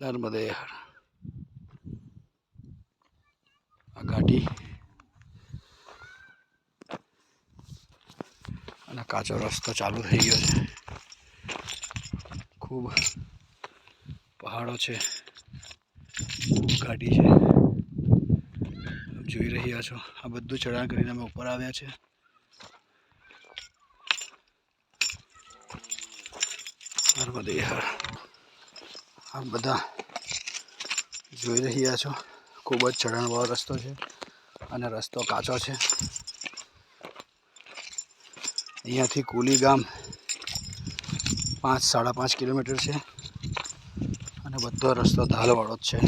નર્મદે હર. આ ઘાટી અને કાચો રસ્તો ચાલુ થઈ ગયો છે. ખૂબ પહાડો છે. ઘાટી છે. જોઈ રહ્યા છો. આ બધું ચઢાણ કરીને અમે ઉપર આવ્યા છે. નર્મદે હર. આપ બધા જોઈ રહ્યા છો. ખૂબ જ ચઢાણવાળો રસ્તો છે અને રસ્તો કાચો છે. અહીંયાથી કુલી ગામ પાંચ, સાડા પાંચ કિલોમીટર છે અને બધો રસ્તો ઢાલવાળો જ છે.